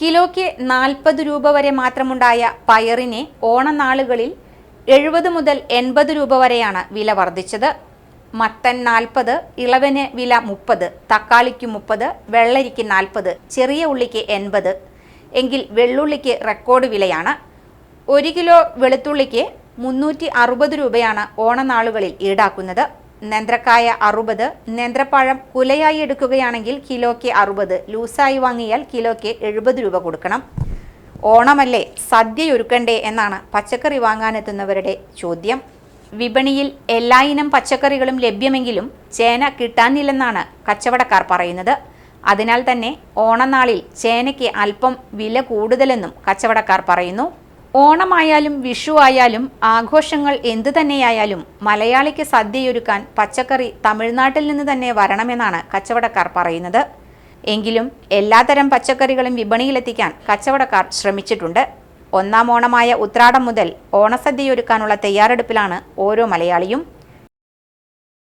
കിലോയ്ക്ക് നാൽപ്പത് രൂപ വരെ മാത്രമുണ്ടായ പയറിനെ ഓണനാളുകളിൽ എഴുപത് മുതൽ എൺപത് രൂപ വരെയാണ് വില വർദ്ധിച്ചത്. മത്തൻ നാൽപ്പത് ഇളവന് വില മുപ്പത് തക്കാളിക്ക് മുപ്പത് വെള്ളരിക്ക് നാൽപ്പത് ചെറിയ ഉള്ളിക്ക് എൺപത്. എങ്കിൽ വെള്ളുള്ളിക്ക് റെക്കോർഡ് വിലയാണ്. ഒരു കിലോ വെളുത്തുള്ളിക്ക് മുന്നൂറ്റി അറുപത് രൂപയാണ് ഓണനാളുകളിൽ ഈടാക്കുന്നത്. നേന്ത്രക്കായ അറുപത് നേന്ത്രപ്പഴം കുലയായി എടുക്കുകയാണെങ്കിൽ കിലോയ്ക്ക് അറുപത് ലൂസായി വാങ്ങിയാൽ കിലോയ്ക്ക് എഴുപത് രൂപ കൊടുക്കണം. ഓണമല്ലേ സദ്യയൊരുക്കണ്ടേ എന്നാണ് പച്ചക്കറി വാങ്ങാനെത്തുന്നവരുടെ ചോദ്യം. വിപണിയിൽ എല്ലായിനം പച്ചക്കറികളും ലഭ്യമെങ്കിലും ചേന കിട്ടാനില്ലെന്നാണ് കച്ചവടക്കാർ പറയുന്നത്. അതിനാൽ തന്നെ ഓണനാളിൽ ചേനയ്ക്ക് അല്പം വില കൂടുതലെന്നും കച്ചവടക്കാർ പറയുന്നു. ഓണമായാലും വിഷു ആയാലും ആഘോഷങ്ങൾ എന്തു തന്നെയായാലും മലയാളിക്ക് സദ്യയൊരുക്കാൻ പച്ചക്കറി തമിഴ്നാട്ടിൽ നിന്ന് തന്നെ വരണമെന്നാണ് കച്ചവടക്കാർ പറയുന്നത്. എങ്കിലും എല്ലാത്തരം പച്ചക്കറികളും വിപണിയിലെത്തിക്കാൻ കച്ചവടക്കാർ ശ്രമിച്ചിട്ടുണ്ട്. ഒന്നാം ഓണമായ ഉത്രാടം മുതൽ ഓണസദ്യയൊരുക്കാനുള്ള തയ്യാറെടുപ്പിലാണ് ഓരോ മലയാളിയും.